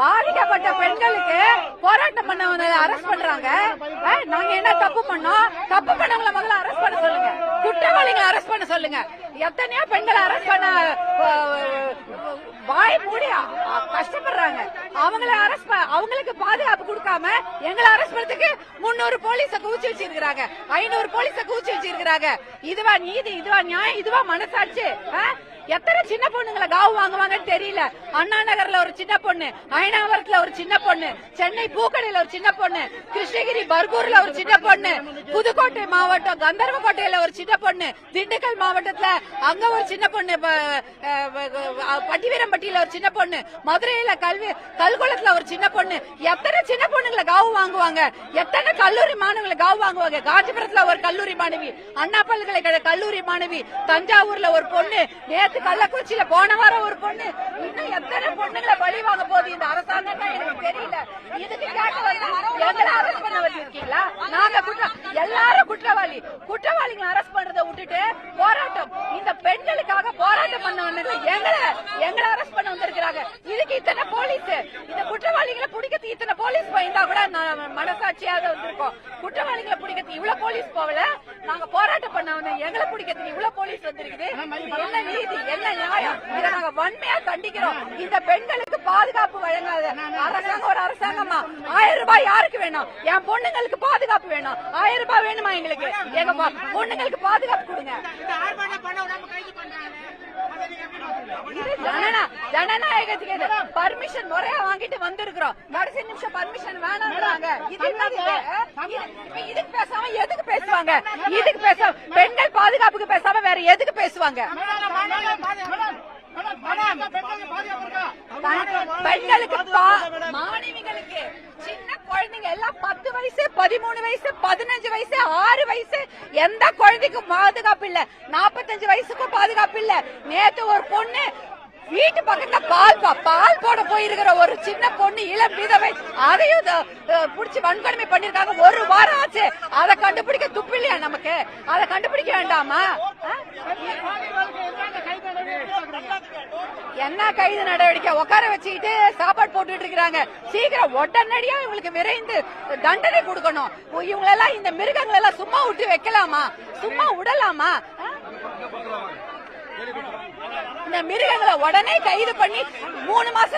பாதிக்கப்பட்ட பெண்களுக்கு போராட்டம் பண்ணவங்க அரெஸ்ட் பண்றாங்க. நாங்க என்ன தப்பு பண்ணோம்? தப்பு பண்ணவங்கள முதல்ல அரெஸ்ட் பண்ண சொல்லுங்க. குற்றவாளிகளை அரெஸ்ட் பண்ண சொல்லுங்க. எத்தனையோ பெண்களை அரெஸ்ட் பண்ண வாய் மூடி கஷ்டப்படுறாங்க. அவங்கள அரெஸ்ட் அவங்களுக்கு பாதுகாப்பு கொடுக்காம எங்களை அரெஸ்ட் பண்றதுக்கு முன்னூறு போலீஸ குவிச்சு வச்சிருக்கிறாங்க. ஐநூறு போலீஸ குவிச்சு வச்சிருக்கிறாங்க. இதுவா நீதி இதுவா நியாயம் இதுவா மனசாட்சி ஆ? எத்தனை சின்ன பொண்ணுங்களை காவு வாங்குவாங்கன்னு தெரியல. அண்ணா நகர்ல ஒரு சின்ன பொண்ணு அயனாவரத்துல ஒரு சின்ன பொண்ணு சென்னை பூக்கடையில ஒரு சின்ன பொண்ணு கிருஷ்ணகிரி பர்கூர்ல ஒரு சின்ன பொண்ணு புதுக்கோட்டை மாவட்டம் கந்தர்வக்கோட்டையில ஒரு சின்ன பொண்ணு திண்டுக்கல் மாவட்டத்துல அங்க ஒரு சின்ன பொண்ணு பட்டிவீரம்பட்டியில ஒரு சின்ன பொண்ணு மதுரையில கல்வி கல்குளத்துல ஒரு சின்ன பொண்ணு எத்தனை சின்ன பொண்ணுங்களை காவு வாங்குவாங்க? எத்தனை கல்லூரி மாணவர்களை காவு வாங்குவாங்க? காஞ்சிபுரத்துல ஒரு கல்லூரி மாணவி அண்ணா பல்கலைக்கழக கல்லூரி மாணவி தஞ்சாவூர்ல ஒரு பொண்ணு நேத்து கள்ளக்குறிச்சியில போன வாரம் ஒரு பொண்ணு. இன்னும் எத்தனை பொண்ணுங்களை பழி வாங்க போகுது இந்த அரசாங்கம் எனக்கு தெரியல. இதுக்கு கேட்க வந்து எங்களை அரெஸ்ட் பண்ண வச்சிருக்கீங்களா? நாங்க குற்ற எல்லாரும் குற்றவாளி. குற்றவாளிகளை அரெஸ்ட் பண்றதை விட்டுட்டு போராட்டம். இந்த பெண்களுக்காக போராட்டம் பண்ண வந்தாங்க எங்களை எங்களை அரெஸ்ட் பண்ண வந்திருக்கிறாங்க. இதுக்கு இத்தனை போலீஸ் இந்த குற்றவாளிகளை பிடிக்கிறது இத்தனை போலீஸ் போயிருந்தா கூட மனசாட்சியாக வந்திருக்கோம். குற்றவாளிகளை பிடிக்கிறது இவ்வளவு போலீஸ் போகல. நாங்க போராட்டம் பண்ண வந்தோம் எங்களை பிடிக்கிறது இவ்வளவு போலீஸ் வந்திருக்குது. என்ன நீதி என்ன நியாயம்? இதை நாங்க வன்மையா கண்டிக்கிறோம். இந்த பெண்களுக்கு பாதுகாப்பு வழங்காத அரசாங்கம் ஒரு அரசாங்கமா? ஆயிரம் ரூபாய் யாருக்கு வேணும்? என் பொண்ணுங்களுக்கு பாதுகாப்பு வேணும். ஆயிரம் ரூபாய் வேணுமா எங்களுக்கு? எங்க பொண்ணுங்களுக்கு பாதுகாப்பு கொடுங்க. ஜனநாயகத்துக்கு பர்மிஷன் முறையா வாங்கிட்டு வந்திருக்கிறோம் கடைசி நிமிஷம் பர்மிஷன் வேணாம்ன்றாங்க இதுக்கு பேசாம எதுக்கு பேசுவாங்க இதுக்கு பேசாம பெண்கள் பாதுகாப்புக்கு பேசாம வேற எதுக்கு பேசுவாங்க பெண்களுக்கு மாணவிகளுக்கு சின்ன குழந்தைங்க எல்லாம் பத்து வயசு பதிமூணு வயசு பதினஞ்சு வயசு ஆறு வயசு எந்த குழந்தைக்கும் பாதுகாப்பு இல்ல. நாற்பத்தஞ்சு வயசுக்கும் பாதுகாப்பு இல்ல. நேத்து ஒரு பொண்ணு வீட்டு பக்கத்துல பால் பா- பால் போட போயிருக்கிற ஒரு சின்ன பொண்ணு இளம் விதவை அதையும் புடிச்சு வன்கொடுமை பண்ணிருக்காங்க. ஒரு வாரம் ஆச்சு. அதை கண்டுபிடிக்க துப்பு இல்லையா நமக்கு? அதை கண்டுபிடிக்க வேண்டாமா ஆ? பாதுகாப்புக்கு எதிரான கைது நடவடிக்கை எப்படி பாக்குறீங்க? என்ன கைது நடவடிக்கை? உட்கார வச்சுக்கிட்டு சாப்பாடு போட்டுட்டு இருக்கிறாங்க. சீக்கிரம் உடனடியா இவங்களுக்கு விரைந்து தண்டனை கொடுக்கணும். இவங்களெல்லாம் இந்த மிருகங்கள் எல்லாம் சும்மா விட்டு வைக்கலாமா? சும்மா விடலாமா? இந்த மிருகங்களை உடனே கைது பண்ணி மூணு மாசம்